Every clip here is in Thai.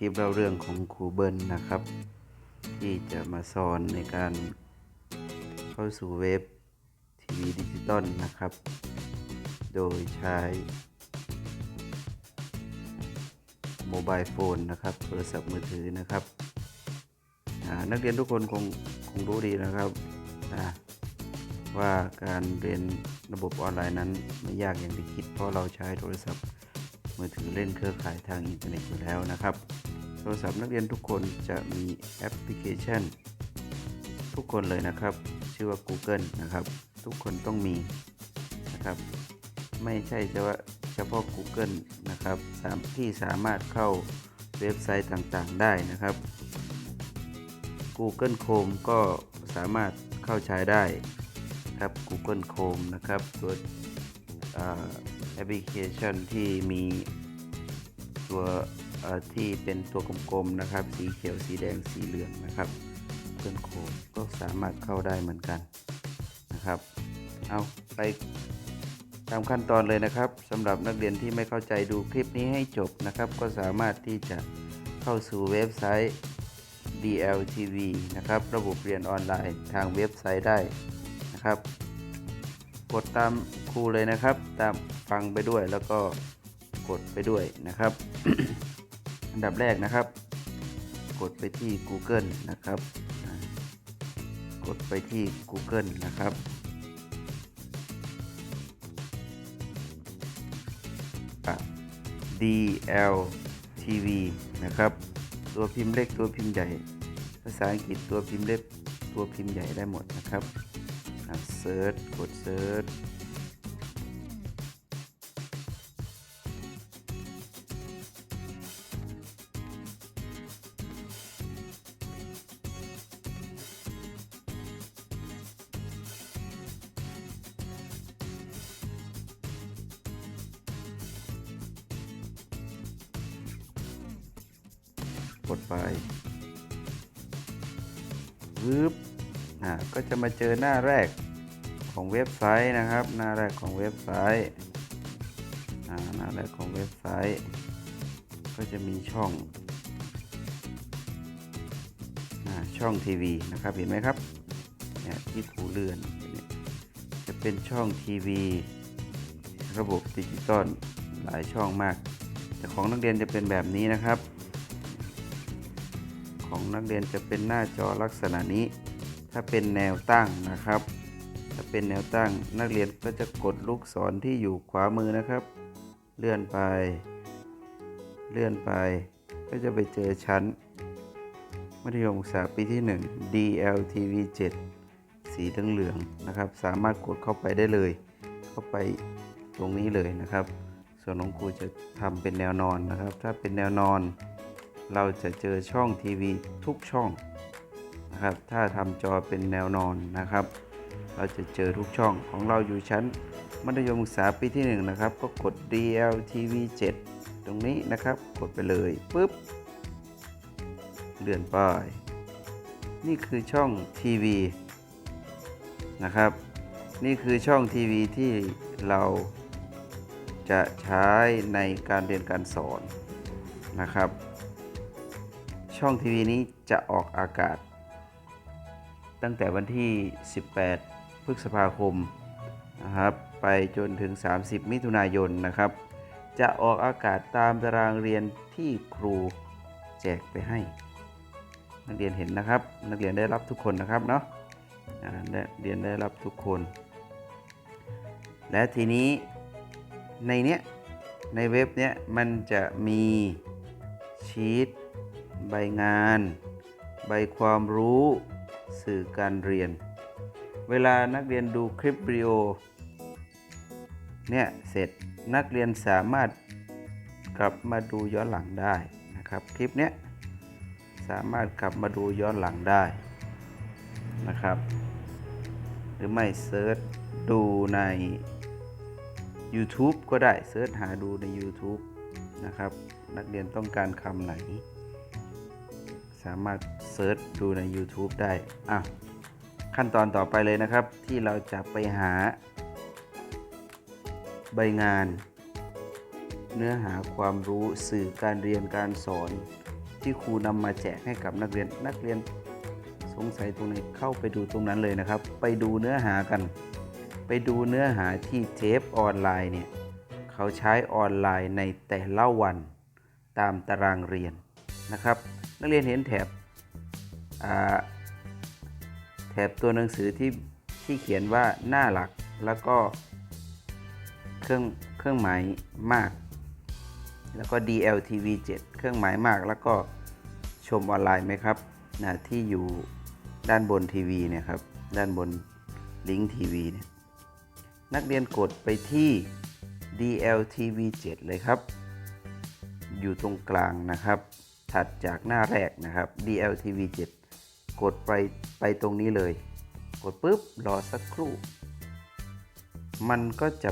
ลิปเล่าเรื่องของครูเบิลนนะครับ ที่จะมาสอนในการเข้าสู่เว็บทีวีดิจิตอลนะครับ โดยใช้โมบายโฟนนะครับ โทรศัพท์มือถือนะครับ นักเรียนทุกคนคงคงรู้ดีนะครับว่าการเรียนระบบออนไลน์นั้นไม่ยากอย่างที่คิด เพราะเราใช้โทรศัพท์มือถือเล่นเครือข่ายทางอินเทอร์เน็ตอยู่แล้วนะครับ โทรศัพท์นักเรียนทุกคนจะมีแอปพลิเคชัน ทุกคนเลยนะครับ ชื่อว่า Google นะครับ ทุกคนต้องมีนะครับ ไม่ใช่เฉพาะเฉพาะ Google นะครับสามที่สามารถเข้าเว็บไซต์ต่างๆได้นะครับ Google Chrome ก็สามารถเข้าใช้ได้ครับ Google Chrome นะครับตัวแอปพลิเคชันที่มีตัว ที่เป็นตัวกลมๆนะครับ สีเขียวสีแดงสีเหลืองนะครับ Google Chrome ก็สามารถเข้าได้เหมือนกันนะครับ เอาไปตามขั้นตอนเลยนะครับสำหรับนักเรียนที่ไม่เข้าใจดูคลิปนี้ให้จบนะครับ ก็สามารถที่จะเข้าสู่เว็บไซต์ DLTV นะครับ ระบบเรียนออนไลน์ทางเว็บไซต์ได้นะครับ กดตามครูเลยนะครับ ตามฟังไปด้วยแล้วก็กดไปด้วยนะครับ อันดับแรกนะครับ กดไปที่ Google นะครับ กดไปที่ Google นะครับอะ DLTV นะครับ ตัวพิมพ์เล็กตัวพิมพ์ใหญ่ ภาษาอังกฤษตัวพิมพ์เล็กตัวพิมพ์ใหญ่ได้หมดนะครับเซิร์ชกดเซิร์ช กดไปวืบอ่าก็จะมาเจอหน้าแรกของเว็บไซต์นะครับ หน้าแรกของเว็บไซต์อ่าหน้าแรกของเว็บไซต์ ก็จะมีช่องอ่าช่องทีวีนะครับเห็นไหมครับเนี่ยที่ถูเลื่อนเนี่ยจะเป็นช่องทีวีระบบดิจิตอลหลายช่องมาก แต่ของนักเรียนจะเป็นแบบนี้นะครับ ของนักเรียนจะเป็นหน้าจอลักษณะนี้ ถ้าเป็นแนวตั้งนะครับ ถ้าเป็นแนวตั้งนักเรียนก็จะกดลูกศรที่อยู่ขวามือนะครับ เลื่อนไป เลื่อนไป ก็จะไปเจอชั้น มัธยมศึกษาปีที่ 1 DLTV 7 สีเหลืองๆนะครับ สามารถกดเข้าไปได้เลย เข้าไปตรงนี้เลยนะครับ ส่วนน้องครูจะทำเป็นแนวนอนนะครับ ถ้าเป็นแนวนอน เราจะเจอช่องทีวีทุกช่องนะครับ ถ้าทำจอเป็นแนวนอนนะครับ เราจะเจอทุกช่องของเราอยู่ชั้น มัธยมศึกษาปีที่ 1 นะครับ ก็กด DLTV 7 ตรงนี้นะครับ กดไปเลยปุ๊บ เลื่อนไป นี่คือช่องทีวีนะครับ นี่คือช่องทีวีที่เราจะใช้ในการเรียนการสอนนะครับ ช่องทีวีนี้จะออกอากาศ ตั้งแต่วันที่ 18 พฤษภาคมนะครับไปจนถึง 30 มิถุนายนนะครับ จะออกอากาศตามตารางเรียนที่ครูแจกไปให้ นักเรียนเห็นนะครับ นักเรียนได้รับทุกคนนะครับเนาะอ่าได้เรียนได้รับทุกคน และทีนี้ในเนี้ยในเว็บเนี้ยมันจะมีชีต ใบงาน ใบความรู้สื่อการเรียน เวลานักเรียนดูคลิปวิดีโอเนี่ยเสร็จนักเรียนสามารถกลับมาดูย้อนหลังได้นะครับคลิปเนี้ยสามารถกลับมาดูย้อนหลังได้นะครับ หรือไม่เซิร์ชดูใน YouTube ก็ได้เซิร์ชหาดูใน YouTube นะครับ นักเรียนต้องการคำไหน สามารถเซิร์ชดูใน YouTube ได้อะขั้นตอนต่อไปเลยนะครับ ที่เราจะไปหา ใบงาน เนื้อหาความรู้สื่อการเรียนการสอน ที่ครูนำมาแจกให้กับนักเรียนนักเรียนสงสัยตรงไหนเข้าไปดูตรงนั้นเลยนะครับ ไปดูเนื้อหากัน ไปดูเนื้อหาที่เทปออนไลน์เนี่ยเขาใช้ออนไลน์ในแต่ละวันตามตารางเรียนนะครับ นักเรียนเห็นแถบแถบตัวหนังสือที่ที่เขียนว่าหน้าหลักแล้วก็เครื่องเครื่องหมายมาก แล้วก็ DLTV 7 เครื่องหมายมาก แล้วก็ชมออนไลน์ไหมครับนะที่อยู่ด้านบนทีวีเนี่ยครับด้านบนลิงก์ทีวีเนี่ยนักเรียนกดไปที่ DLTV 7 เลยครับ อยู่ตรงกลางนะครับ ถัดจากหน้าแรกนะครับ DLTV 7 กดไปไปตรงนี้เลย กดปุ๊บรอสักครู่ มันก็จะ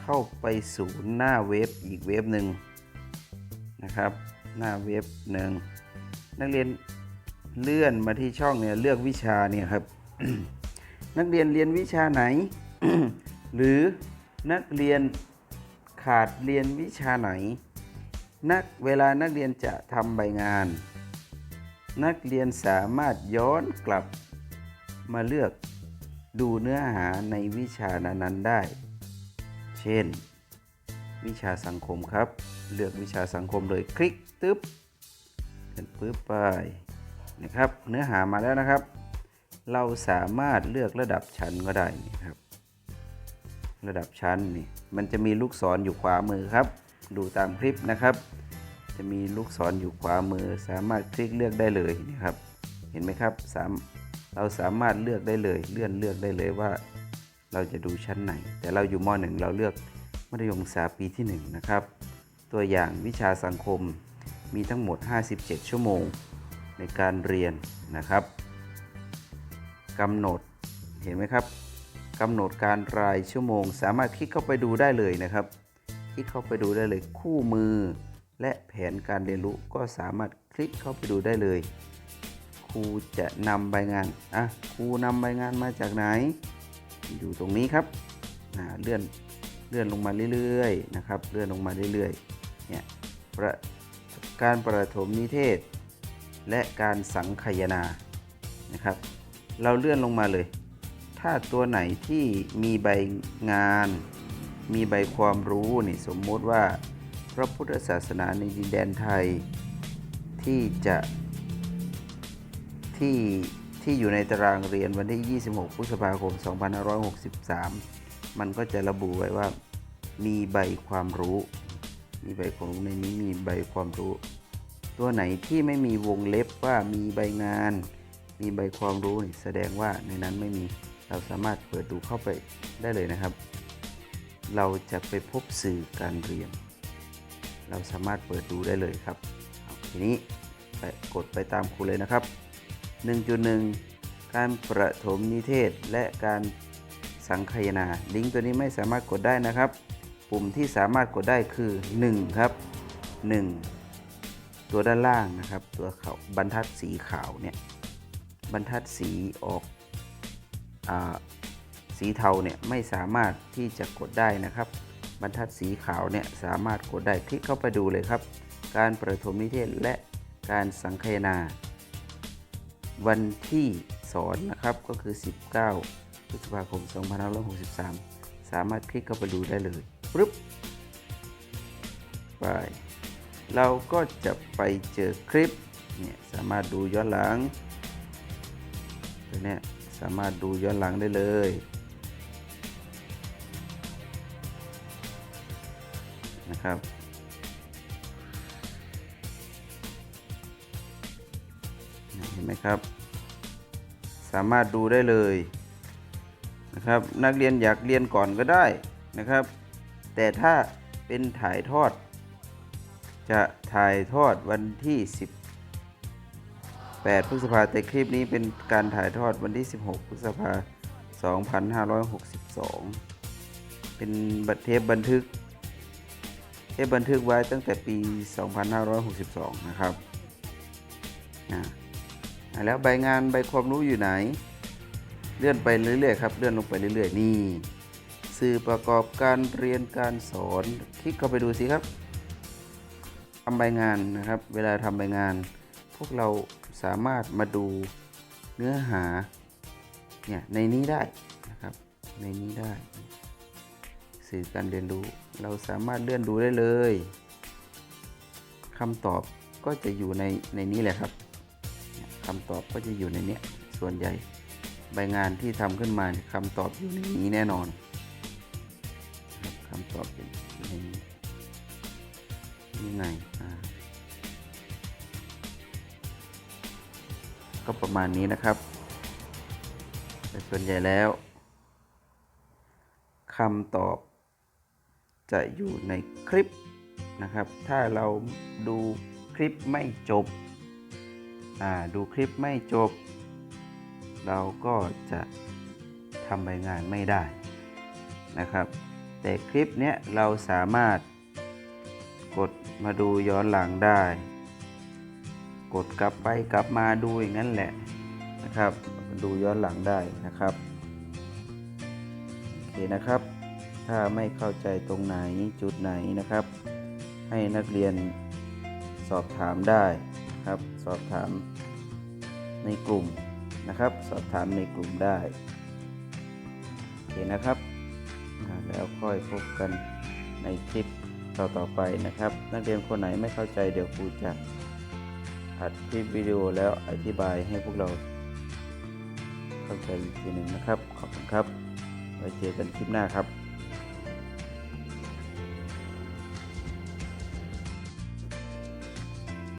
เข้าไปสู่หน้าเว็บอีกเว็บหนึ่งนะครับ หน้าเว็บหนึ่งนักเรียนเลื่อนมาที่ช่องเนี่ยเลือกวิชาเนี่ยครับ นักเรียนเรียนวิชาไหน หรือนักเรียนขาดเรียนวิชาไหน นักเวลานักเรียนจะทำใบงาน นักเรียนสามารถย้อนกลับมาเลือกดูเนื้อหาในวิชานั้นๆได้ เช่น วิชาสังคมครับ เลือกวิชาสังคมเลยคลิกตึ๊บกันปึ๊บไปนะครับ เนื้อหามาแล้วนะครับ เราสามารถเลือกระดับชั้นก็ได้นี่ครับ ระดับชั้นนี่มันจะมีลูกศรออยู่ขวามือครับ ดูตามคลิปนะครับ จะมีลูกศรออยู่ขวามือ สามารถคลิกเลือกได้เลยนี่ครับ เห็นไหมครับสามเราสามารถเลือกได้เลย เลื่อนเลือกได้เลยว่า เราจะดูชั้นไหน แต่เราอยู่ม .1 เราเลือกมัธยมศึกษาปีที่ 1 นะครับ ตัวอย่างวิชาสังคมมีทั้งหมด 57 ชั่วโมงในการเรียนนะครับกำหนดเห็นไหมครับกำหนดการรายชั่วโมง สามารถคลิกเข้าไปดูได้เลยนะครับ ลิกเข้าไปดูได้เลยคู่มือ และแผนการเรียนรู้ก็สามารถคลิกเข้าไปดูได้เลย ครูจะนำใบงานอะครูนำใบงานมาจากไหน อยู่ตรงนี้ครับเลื่อนเลื่อนลงมาเรื่อยๆนะครับเลื่อนลงมาเรื่อยๆเนี่ยการประถมนิเทศ และการสังคายนานะครับ เราเลื่อนลงมาเลย ถ้าตัวไหนที่มีใบงาน มีใบความรู้นี่สมมติว่าพระพุทธศาสนาในดินแดนไทยที่จะที่ที่อยู่ในตารางเรียนวันที่ 26 พฤษภาคม 2563 มันก็จะระบุไว้ว่า มีใบความรู้ มีใบความรู้ในนี้มีใบความรู้ ตัวไหนที่ไม่มีวงเล็บว่ามีใบงาน มีใบความรู้แสดงว่าในนั้นไม่มีเราสามารถเปิดดูเข้าไปได้เลยนะครับ เราจะไปพบสื่อการเรียน เราสามารถเปิดดูได้เลยครับทีนี้ไปกดไปตามครูเลยนะครับ 1.1 การประถมนิเทศและการสังคายนา ลิงก์ตัวนี้ไม่สามารถกดได้นะครับ ปุ่มที่สามารถกดได้คือ 1 ครับ 1 ตัวด้านล่างนะครับ ตัวเขาบรรทัดสีขาวเนี่ย บรรทัดสีออกอา สีเทาเนี่ยไม่สามารถที่จะกดได้นะครับ บรรทัดสีขาวเนี่ยสามารถกดได้คลิกเข้าไปดูเลยครับ การประถมนิเทศและการสังคายนา วันที่สอนนะครับก็คือ 19 พฤษภาคม 2563 สามารถคลิกเข้าไปดูได้เลยปึ๊บไปเราก็จะไปเจอคลิปเนี่ยสามารถดูย้อนหลังตัวเนี้ยสามารถดูย้อนหลังได้เลย นะครับ เห็นไหมครับ สามารถดูได้เลยนะครับ นักเรียนอยากเรียนก่อนก็ได้นะครับ แต่ถ้าเป็นถ่ายทอด จะถ่ายทอดวันที่ 18 พฤษภาแต่คลิปนี้เป็นการถ่ายทอดวันที่ 16 พฤษภา2562 เป็นบันเทปบันทึก เทปบันทึกไว้ตั้งแต่ปี 2562 นะครับอ่าอะแล้วใบงานใบความรู้อยู่ไหน เลื่อนไปเรื่อยๆครับ เลื่อนลงไปเรื่อยๆ นี่ สื่อประกอบการเรียนการสอน คลิกเข้าไปดูสิครับทำใบงานนะครับ เวลาทำใบงาน พวกเราสามารถมาดูเนื้อหาเนี่ยในนี้ได้นะครับ ในนี้ได้ สื่อการเรียนรู้เราสามารถเลื่อนดูได้เลยคำตอบก็จะอยู่ในในนี้แหละครับคำตอบก็จะอยู่ในนี้ส่วนใหญ่ใบงานที่ทำขึ้นมาคำตอบอยู่ในนี้แน่นอนคำตอบเป็นอยู่ในนี้นี่ไงก็ประมาณนี้นะครับ แต่ส่วนใหญ่แล้วคำตอบ จะอยู่ในคลิปนะครับ ถ้าเราดูคลิปไม่จบ ดูคลิปไม่จบ เราก็จะทำใบงานไม่ได้นะครับ แต่คลิปเนี้ยเราสามารถกดมาดูย้อนหลังได้ กดกลับไปกลับมาดูอย่างนั้นแหละนะครับ ดูย้อนหลังได้นะครับ โอเคนะครับ ถ้าไม่เข้าใจตรงไหนจุดไหนนะครับ ให้นักเรียนสอบถามได้ครับ สอบถามในกลุ่มนะครับ สอบถามในกลุ่มได้โอเคนะครับ แล้วค่อยพบกันในคลิปต่อๆไปนะครับ นักเรียนคนไหนไม่เข้าใจเดี๋ยวครูจะอัดคลิปวิดีโอแล้วอธิบายให้พวกเราเข้าใจอีกทีหนึ่งนะครับ ขอบคุณครับ ไว้เจอกันคลิปหน้าครับ